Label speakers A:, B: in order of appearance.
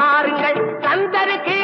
A: பாருங்கள் சந்தருக்கு